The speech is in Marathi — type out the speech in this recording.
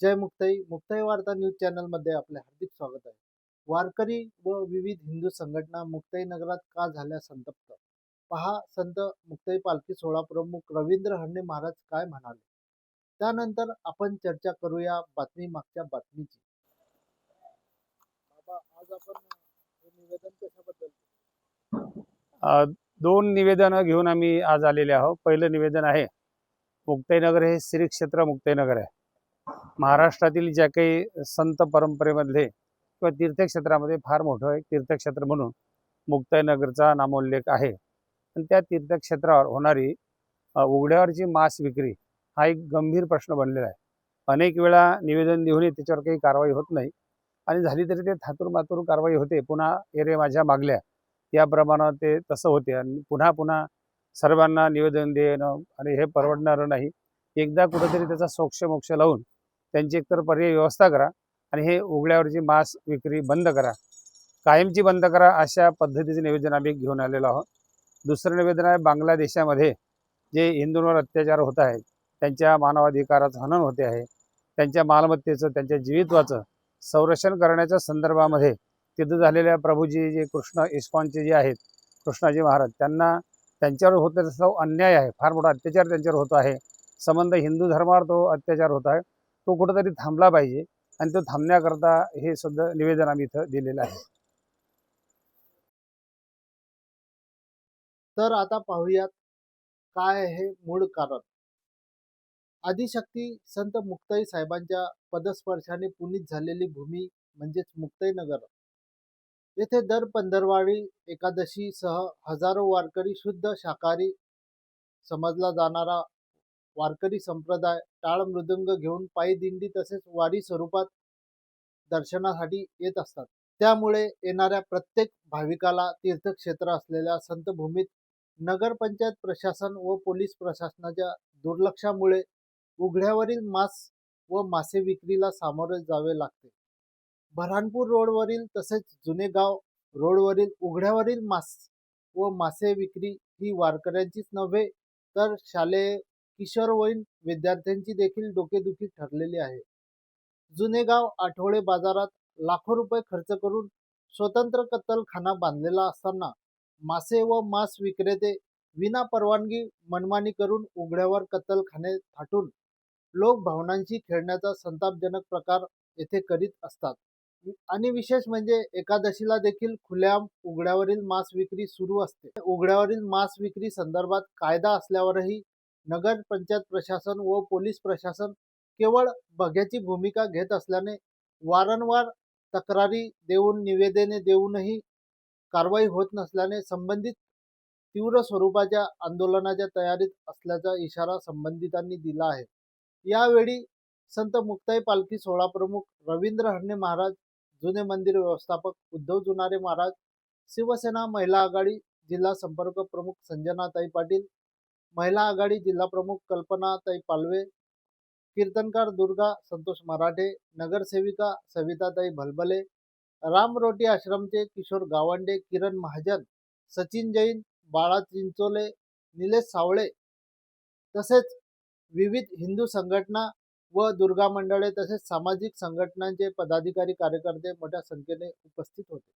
जय मुक्ताई मुक्ताई वार्ता न्यूज चॅनलमध्ये आपले हार्दिक स्वागत आहे. वारकरी व विविध हिंदू संघटना मुक्ताई नगरात का झाल्या संतप्त? पहा संत मुक्ताई पालखी सोहळा प्रमुख रवींद्र हरणे महाराज काय म्हणाले? त्यानंतर आपण चर्चा करूया बातमी मागच्या बातमीची. बाबा आज आपण निवेदन कशाबद्दल दोन निवेदनं घेऊन आम्ही आज आलेले आहोत. पहिलं निवेदन आहे मुक्ताईनगर हे श्री क्षेत्र मुक्ताईनगर आहे. महाराष्ट्रातील ज्या काही संत परंपरेमधले किंवा तीर्थक्षेत्रामध्ये फार मोठं एक तीर्थक्षेत्र म्हणून मुक्ताईनगरचा नामोल्लेख आहे. पण त्या तीर्थक्षेत्रावर होणारी उघड्यावरची मांस विक्री हा एक गंभीर प्रश्न बनलेला आहे. अनेक वेळा निवेदन देऊनही त्याच्यावर काही कारवाई होत नाही. आणि झाली तरी ते थातूर मातूर कारवाई होते. पुन्हा एरे माझ्या मागल्या. याप्रमाणे ते तसं होते. आणि पुन्हा पुन्हा सर्वांना निवेदन देणं आणि हे परवडणारं नाही. एकदा कुठेतरी त्याचा सोक्ष मोक्ष लावून त्यांची एकतर पर्यायी व्यवस्था करा आणि हे उघड्यावरची मांस विक्री बंद करा. कायमची बंद करा अशा पद्धतीचे निवेदन आम्ही घेऊन आलेलो आहोत. दुसरं निवेदन आहे बांगलादेशामध्ये जे हिंदूंवर अत्याचार होत आहेत त्यांच्या मानवाधिकाराचं हनन होते आहे त्यांच्या मालमत्तेचं त्यांच्या जीवित्वाचं संरक्षण करण्याच्या संदर्भामध्ये तिथं झालेल्या प्रभूजी जे कृष्ण इस्कॉनचे जे आहेत कृष्णाजी महाराज त्यांना त्यांच्यावर होत असलेला अन्याय आहे फार मोठा अत्याचार त्यांच्यावर होतो आहे. संबंध हिंदू धर्मावर तो अत्याचार होत आहे. तो कुठंतरी थांबला पाहिजे आणि तो थांबण्याकरता हे सध्या निवेदन आम्ही इथं दिलेलं आहे. तर आता पाहूयात काय आहे मूळ कारण. आदिशक्ती संत मुक्ताई साहेबांच्या पदस्पर्शाने पुनीत झालेली भूमी म्हणजेच मुक्ताई नगर येथे दर पंधरवाडी एकादशी सह हजारो वारकरी शुद्ध शाकाहारी समजला जाणारा वारकरी संप्रदाय टाळ मृदंग घेऊन पायी दिंडी तसेच वारी स्वरूपात दर्शनासाठी येत असतात. त्यामुळे येणाऱ्या प्रत्येक भाविकाला तीर्थक्षेत्र असलेल्या संतभूमीत नगरपंचायत प्रशासन व पोलीस प्रशासनाच्या दुर्लक्षामुळे उघड्यावरील मांस व मासे विक्रीला सामोरे जावे लागते. बऱ्हाणपूर रोडवरील तसेच जुने गाव रोडवरील उघड्यावरील मास व मासे विक्री ही वारकऱ्यांचीच नव्हे तर शालेय किशोरवयीन विद्यार्थ्यांची देखील डोकेदुखी ठरलेली आहे. जुने गाव आठवडे बाजारात लाखो रुपये खर्च करून स्वतंत्र कत्तलखाना बांधलेला असताना मासे व मांस विक्रेते विना परवानगी मनमानी करून उघड्यावर कत्तलखाने थाटून लोक भावनांशी खेळण्याचा संतापजनक प्रकार येथे करीत असतात. आणि विशेष म्हणजे एकादशीला देखील खुल्या उघड्यावरील मांस विक्री सुरू असते. उघड्यावरील मांस विक्री संदर्भात कायदा असल्यावरही नगर पंचायत प्रशासन व पोलीस प्रशासन केवळ बघ्याची भूमिका घेत असल्याने वारंवार तक्रारी देऊन निवेदने देऊनही कारवाई होत नसल्याने संबंधित तीव्र स्वरूपाच्या आंदोलनाच्या तयारीत असल्याचा इशारा संबंधितांनी दिला आहे. यावेळी संत मुक्ताई पालखी सोहळा प्रमुख रवींद्र हरणे महाराज जुने मंदिर व्यवस्थापक उद्धव जुनारे महाराज शिवसेना महिला आघाडी जिल्हा संपर्क प्रमुख संजनाताई पाटील महिला आघाडी जिल्हा प्रमुख कल्पनाताई पालवे कीर्तनकार दुर्गा संतोष मराठे नगरसेविका सविताताई भलभले राम रोटी आश्रमचे किशोर गावंडे किरण महाजन सचिन जैन बाळा चिंचोले निलेश सावळे तसेच विविध हिंदू संघटना व दुर्गा मंडळे तसेच सामाजिक संघटनांचे पदाधिकारी कार्यकर्ते मोठ्या संख्येने उपस्थित होते.